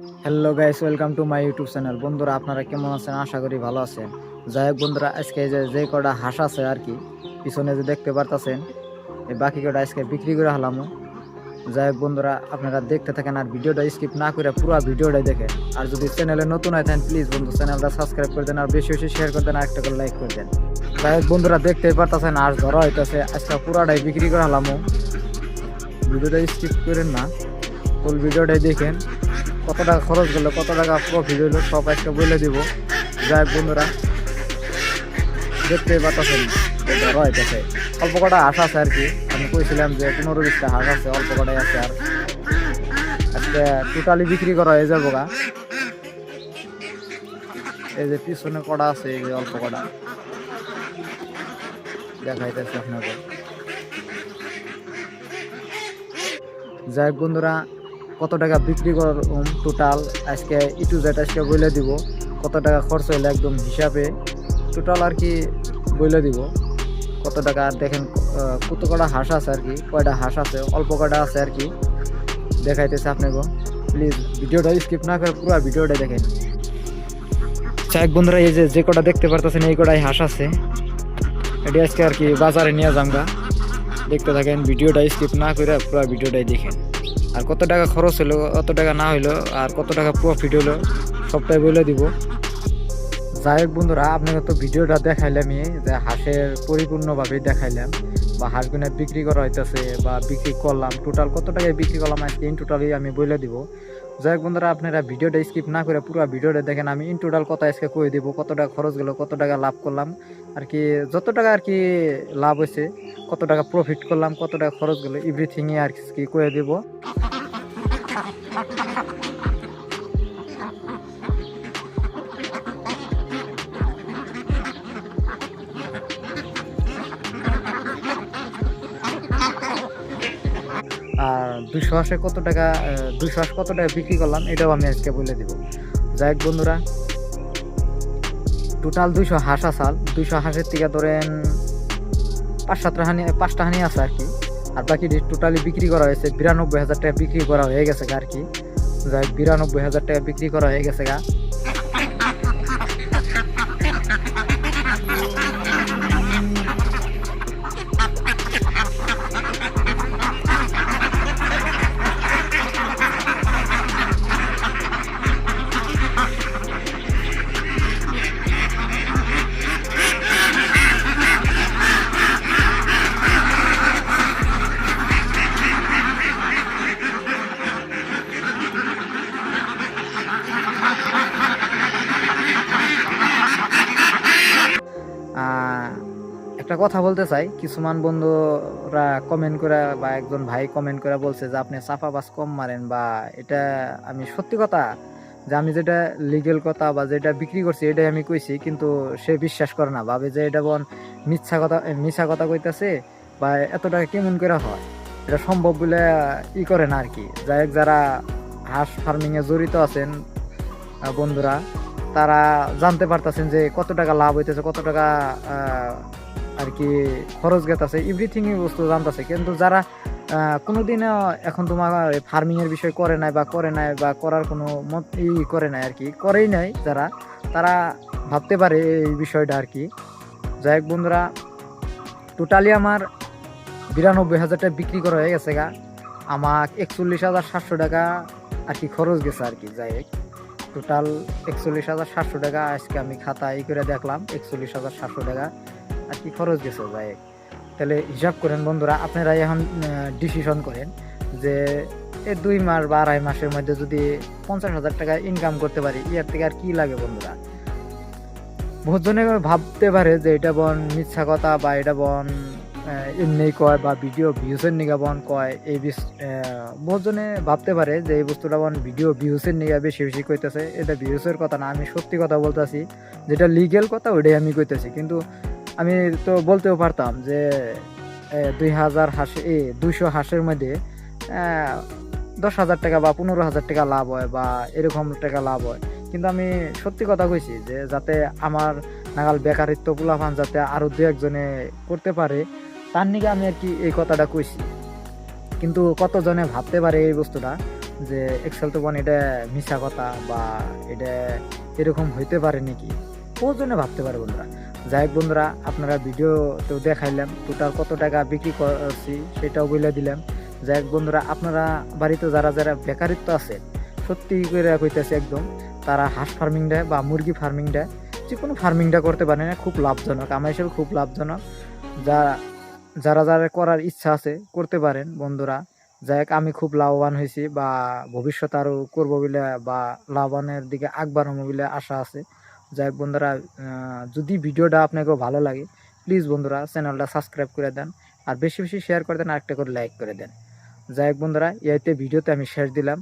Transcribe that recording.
Hello guys welcome to my YouTube channel বন্ধুরা, আপনারা কেমন আছেন? আশা করি ভালো আছেন। যাই হোক বন্ধুরা, আজকে যে যে কটা হাঁস আছে আর কি, পিছনে যে দেখতে পারতাছেন, এই বাকি কটা আজকে বিক্রি করে হলামও যাই হোক বন্ধুরা, আপনারা দেখতে থাকেন আর ভিডিওটা স্কিপ না করে পুরো ভিডিওটাই দেখেন। আর যদি চ্যানেলে নতুন হয় থাকেন প্লিজ বন্ধু চ্যানেলটা সাবস্ক্রাইব করে দেন আর বেশি বেশি শেয়ার করে দেন আর একটা করে লাইক করে দেন। যাই হোক বন্ধুরা, দেখতেই পারতেছেন আর ধরা হইতেছে। আজকে পুরাটাই বিক্রি করে হলামও ভিডিওটা স্কিপ করেন না। ফুল ভিডিওটাই দেখেন। কত টাকা খরচ গেল কত টাকা প্রফিট হইল, সব একটা বলে দিব। যাই বন্ধুরা দেখতে পাচ্ছেন ধরা হইতেছে অল্প কটা হাঁস আছে আর কি, আমি কইছিলাম যে পনেরো বিশটা হাঁস আছে, অল্প কটাই আছে আর। আজকে টোটালি বিক্রি করা হয়ে যাব গা। এই যে পিছনে কটা আছে, এই যে অল্প কটা। দেখাইতেছে আপনাদের। যাই বন্ধুরা কত টাকা বিক্রি করুম টোটাল আজকে ইটু টু জেড আজকে বলে দিব। কত টাকা খরচ হইলে একদম হিসাবে টোটাল আর কি বলে দিব। কত টাকা আর দেখেন কত কটা হাঁস আছে আর কি, কয়টা হাঁস আছে, অল্প কটা আছে আর কি। দেখাইতেছে আপনাকে। প্লিজ ভিডিওটা স্কিপ না করে পুরো ভিডিওটা দেখেন। চাক বন্ধুরা, এই যে যে কটা দেখতে পারতেছেন, এই কটাই হাঁস আছে। এটি আজকে আর কি বাজারে নিয়ে যামগা। দেখতে থাকেন, ভিডিওটা স্কিপ না করে পুরো ভিডিওটাই দেখেন। আর কত টাকা খরচ হলো কত টাকা না হইল, আর কত টাকা প্রফিট হলো, সবটাই বলে দিব। যাই হোক বন্ধুরা, আপনাকে তো ভিডিওটা দেখাইলামই যে হাঁসের পরিপূর্ণভাবে দেখাইলাম, বা হাঁসগুলো বিক্রি করা হইতেছে, বা বিক্রি করলাম টোটাল কত টাকায় বিক্রি করলাম আজকে ইন টোটালি আমি বলে দিব। যাই হোক বন্ধুরা, আপনারা ভিডিওটা স্কিপ না করে পুরো ভিডিওটা দেখেন। আমি ইন টোটাল কত আজকে কই দিব, কত টাকা খরচ গেলো, কত টাকা লাভ করলাম, আর কি যত টাকা আর কি লাভ হয়েছে, কত টাকা প্রফিট করলাম, কত টাকা খরচ গেলো এভরিথিংই আর কি কয়ে দিব। আর দুশো হাঁসে কত টাকা দুশো হাঁস কত টাকা বিক্রি করলাম, এটাও আমি আজকে বলে দিব। যাই বন্ধুরা টোটাল দুইশো হাঁস আসাল দুইশো হাঁসের থেকে ধরেন পাঁচ সাতটা হানি পাঁচটা হানি আছে আর কি। আর বাকি টোটালি বিক্রি করা হয়েছে, বিরানব্বই হাজার টাকা বিক্রি করা হয়ে গেছে আর কি। যাই বিরানব্বই হাজার টাকা বিক্রি করা হয়ে গেছে গা। একটা কথা বলতে চাই। কিছুমান বন্ধুরা কমেন্ট করে বা একজন ভাই কমেন্ট করে বলছে যে, আপনি চাপা বাস কম মারেন বা এটা আমি সত্যি কথা যে আমি যেটা লিগেল কথা বা যেটা বিক্রি করছি এটাই আমি কইছি, কিন্তু সে বিশ্বাস করে না। ভাবে যে এটা বন মিথ্যা কথা মিথ্যা কথা কইতাছে বা এত টাকা কেমন করে হয়? এটা সম্ভব বলে ই করে না আর কি যাই হোক, যারা হাঁস ফার্মিংয়ে জড়িত আছেন বন্ধুরা, তারা জানতে পারতেছেন যে কত টাকা লাভ হইতেছে, কত টাকা আর কি খরচ গেতেছে এভরিথিং বস্তু জানতেছে। কিন্তু যারা কোনোদিনও এখন তোমার ফার্মিংয়ের বিষয় করে নাই বা করে নাই বা করার কোনো মত ই করে নাই আর কি করেই নাই যারা, তারা ভাবতে পারে এই বিষয়টা আর কি যাই হোক বন্ধুরা টোটালি আমার বিরানব্বই হাজারটা বিক্রি করা হয়ে গেছে গা। আমার একচল্লিশ হাজার সাতশো টাকা আর কি খরচ গেছে আর কি যাই হোক। টোটাল একচল্লিশ হাজার সাতশো টাকা আজকে আমি খাতা ই করে দেখলাম, একচল্লিশ হাজার সাতশো টাকা। আর কি খরচ গেছে হোক। তাহলে হিসাব করেন বন্ধুরা, আপনারা এখন ডিসিশন করেন যে এই দুই মাস বা আড়াই মাসের মধ্যে যদি পঞ্চাশ হাজার টাকা ইনকাম করতে পারি, ইয়ার থেকে আর কি লাগে বন্ধুরা? বহুত জনে ভাবতে পারে যে এটা বন মিথ্যা কথা বা এটা বন এমনি কয় বা ভিডিও ভিউসের নিগা বন কয়, এই বিষ বহুত জনে ভাবতে পারে যে এই বস্তুটা বন ভিডিও ভিউসের নিগা বেশি বেশি কইতেছে। এটা ভিউসের কথা না, আমি সত্যি কথা বলতেছি, যেটা লিগেল কথা ওইটাই আমি কইতেছি। কিন্তু আমি তো বলতেও পারতাম যে দুই হাজার হাঁস, এ, দুইশো হাঁসের মধ্যে দশ হাজার টাকা বা পনেরো হাজার টাকা লাভ হয় বা এরকম টাকা লাভ হয়। কিন্তু আমি সত্যি কথা কইছি যে, যাতে আমার নাগাল বেকারিত্ব পোলাফান যাতে আরও দু একজনে করতে পারে, তার নিকে আমি আর কি এই কথাটা কইছি। কিন্তু কতজনে ভাবতে পারে এই বস্তুটা? যে এক্সেল তো বন এটা মিশা কথা বা এটা এরকম হইতে পারে নাকি? কতজনে ভাবতে পারে বন্ধুরা? যাই হোক বন্ধুরা, আপনারা ভিডিওতেও দেখাইলাম টোটাল কত টাকা বিক্রি করছি সেটাও বলে দিলাম। যাই হোক বন্ধুরা, আপনারা বাড়িতে যারা যারা বেকারিত্ব আছে, সত্যি করে কইতেছে একদম, তারা হাঁস ফার্মিংটা বা মুরগি ফার্মিংটা যে কোনো ফার্মিংটা করতে পারে না খুব লাভজনক, আমার হিসেবে খুব লাভজনক। যা, যারা যারা করার ইচ্ছা আছে, করতে পারেন বন্ধুরা। যাই হোক, আমি খুব লাভবান হয়েছি বা ভবিষ্যতে আরও করব বলে বা লাভবানের দিকে আগবাড়াবো বলে আশা আছে। যাই বন্ধুরা যদি ভিডিওটা আপনাকে ভালো লাগে প্লিজ বন্ধুরা চ্যানেলটা সাবস্ক্রাইব করে দেন আর বেশি বেশি শেয়ার করে দেন আর একটা করে লাইক করে দেন। যাই বন্ধুরা এইতে ভিডিওতে আমি শেষ দিলাম।